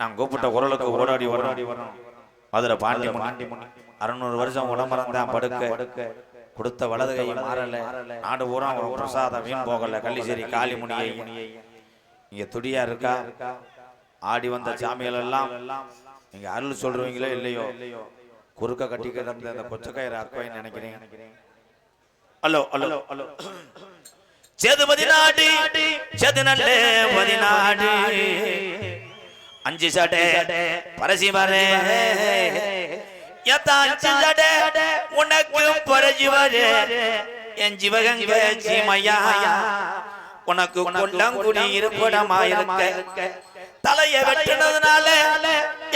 நான் கூப்பிட்ட குரலுக்கு ஓடாடி ஓடாடி வரணும் மதுரை பாண்டி பாண்டி அறுநூறு வருஷம் உடம்பறந்தான் படுக்க. கொடுத்த வலது கை மாறல. நாடு பூரா ஒரு பிரசாதம் வீண் போகல. கள்ளிச்சேரி காளிமுனியை இங்க துடியா இருக்கா? ஆடி வந்த சாமிகள் எல்லாம் நீங்க அருள் சொல்றீங்களோ இல்லையோ? குறுக்க கட்டி கிடந்த அந்த கொச்சக்கயிறு அக்கவைன்னு நினைக்கிறேன். Hello hello. ஹலோ சேதுபதி நாடு. சேது நல்ல பதினாடு அஞ்சு சடை பரசிவரே எத்த அஞ்சு சடை உனக்கு பரசிவரே என் சிவகங்க சீமையா. உனக்கு கொல்லங்குடி இருப்பிடமாயிருக்க தலைய வெட்டினதுனால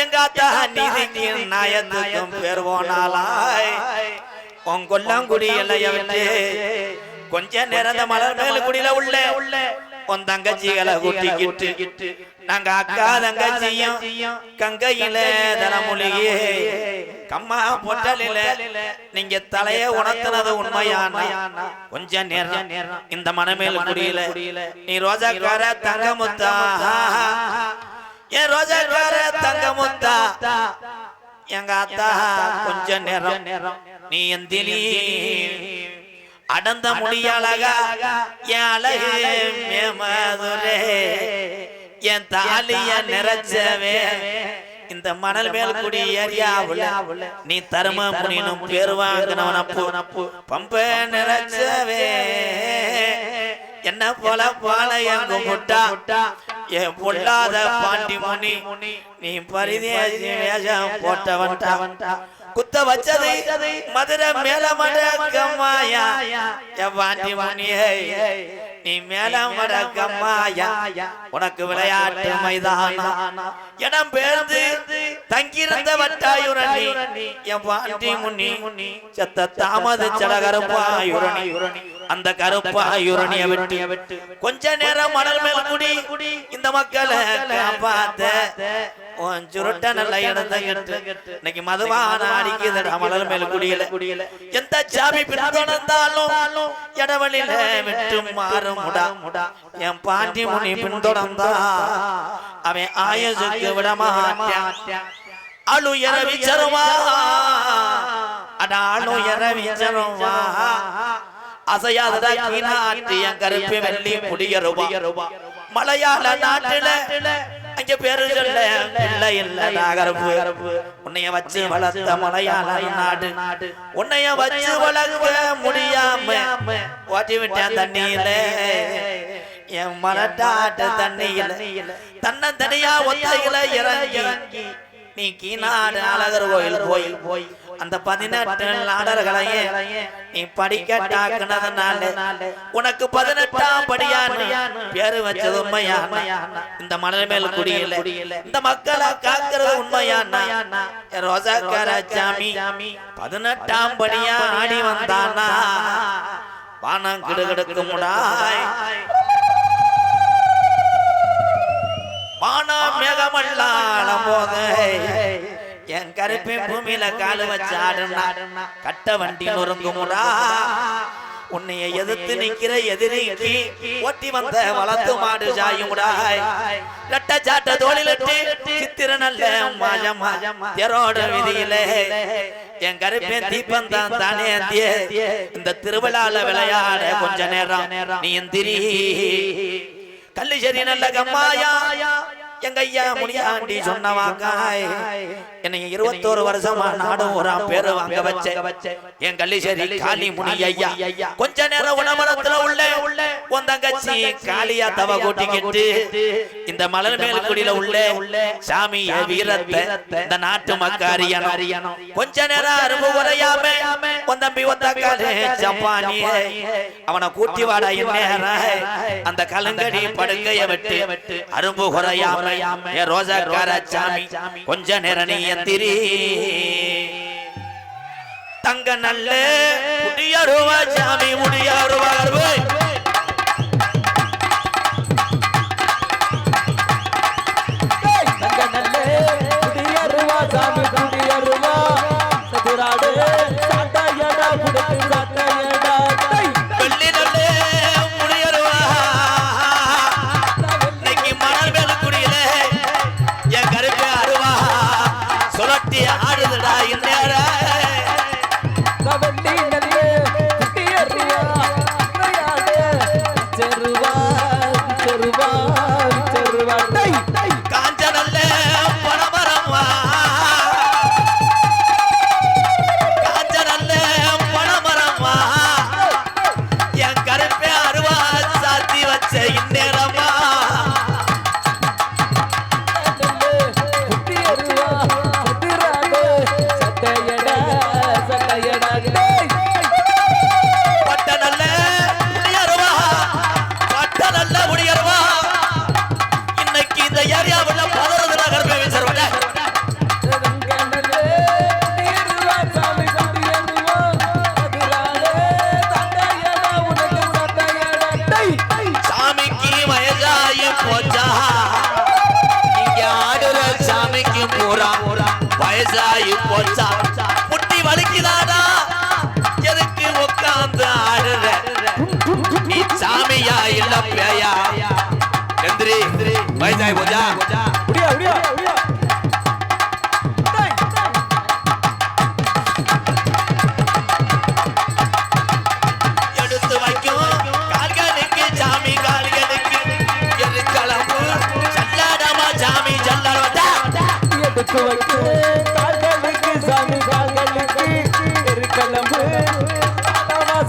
எங்க அத்தா நீதிக்கு நாயத்துக்கும் பேர் போனாலாய் உன் கொல்லங்குடி எல்லைய விட்டு கொஞ்ச நேரம் மலர் மேல் குடியில உள்ள உன் தங்கச்சிகளை கூட்டிக்கிட்டு நாங்க அக்கா தங்கச்சியும் கங்கையில தனமொழியே. கம்மா பொட்டலில. நீங்க தலைய உணர்த்தினது உண்மையான? கொஞ்ச நேரம். இந்த மனமேல் குடியில. நீ ரோஜாக்கார தங்கமுத்தா. என் ரோஜாக்கார தங்கமுத்தா. எங்க அத்தா கொஞ்ச நேரம். நீ எந்திரி அடந்த முடியழகா. என் அழகு மேமதுரே. என் தாலிய நிறைச்சவே. இந்த மணல் மேல் குடி ஏரியாவுல நீ தரும முனினும் பேர் வாங்கினவனப்பு பம்ப நிறைச்சவே. என்ன போல பாளையம் கும்பிட்டா என் பொல்லாத பாண்டி முனி. நீ பரிதேசி வேஷம் போட்டவன்டா. குத்த வச்சது மதுரை மேல மடக்கம்மாயா என் பாண்டி முனியே நீ மேல மடக்கம்மாயா உனக்கு விளையாட்டு மைதானம் இடம் பேர்ந்து தங்கியிருந்த வட்டாயுரணி என் பாண்டி முனி? செத்த தாமத சடகருப்பாயுரணி. அந்த கருப்பாயுரணிய விட்டு கொஞ்ச நேரம் மணல் மேல் குடி. இந்த மக்களை காப்பாத்த. உன் சுருட்ட நல்ல இடத்தை கட்டு. இன்னைக்கு மதுவான அடிக்குதுடா மணல் மேல் குடியில. எந்த சாமி பின்தொடர்ந்தாலும் இடவழியில விட்டு மாறும் முடா என் பாண்டி முனி பின்தொடர்ந்தா. அவன் ஆயுசுக்கு விட மாட்டான் அழுயர விச்சருவா அடா அழுயர விச்சருவா அசையாததா கீழாட்டு என் கருப்பு வெள்ளி முடியருவா மலையாள நாட்டுல அங்க பேரு சொல்ல இல்ல இல்ல நாகரப்பு. உன்னைய வச்சு வளர்த்த மலையாள நாடு. உன்னைய வச்சு வளர்க்க முடியாம ஓட்டி விட்டேன் தண்ணியில. என் மலட்டாட்டு தண்ணியில. தன்னந்தனியா ஒத்தையில இறங்கி. நீ கீநாடு அழகர் கோயில் போய். போய். அந்த பதினெட்டு நாடர்களையே நீ படிக்கட்டாக்குனதுனால உனக்கு பதினெட்டாம் படியான்னு பேரு வச்சது உண்மையான இந்த மணல் மேல் குடியில. இந்த மக்களை காக்கிறது உண்மையான ரோசாக்கார சாமி பதினெட்டாம் படியா ஆடி வந்தானா? வானம் கிடுகிடுக்கு முடாய். வானா மேகமல்லாளம் போது. என் கருப்பின் பூமியில காலு வச்சு ஆடுனா கட்ட வண்டி நொறுங்குமுடா. உன்னைய எதிர்த்து நிக்கிற எதிரிக்கு ஓட்டி வந்த வளர்த்து மாடு ஜாயுமுடாய். ரெட்ட சாட்ட தோளிலிட்டு சித்திர நல்ல மாஜமா தெரோட விதியிலே. என் கருப்பேன் தீபந்தான் தானே அந்தியே இந்த திருவிழால விளையாட கொஞ்ச நேரம் நீ எந்திரி கல்லிசரி நல்ல கம்மாயா. எங்க ஐயா முனியாண்டி சொன்னவாக்காய்? என்னை இருபத்தோரு வருஷமா நாடும் ஒரு பேரு வாங்க வச்ச என் கல்லிசரி காளி முனி ஐயா. கொஞ்ச நேரம் உணவரத்துல உள்ள உன் தங்கச்சி காளியா தவ கூட்டிக்கிட்டு இந்த மலர் மேல் குடியில உள்ள சாமிய வீரத்தை இந்த நாட்டு மக்காரியனும் கொஞ்ச நேரம் அரும்பு குறையாம உன் தம்பி ஒத்தக்காலே ஜப்பானியே. அவனை கூட்டி வாடா நேரம் அந்த கலங்கடி படுக்கைய விட்டு அரும்பு குறையாம ஏ ரோஜாக்கார சாமி கொஞ்ச நேரம் நீ எந்திரி. தங்க நல்ல முடியருவா சாமி முடியருவார் தங்க நல்லே குடியருவா சாமி குடியருவா துவைத்து கால்களுக்கு சாமி கால்களுக்கு திருக்கலம்பு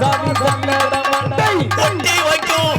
சாமி சல்லடமண்டை தட்டி வைக்கும்.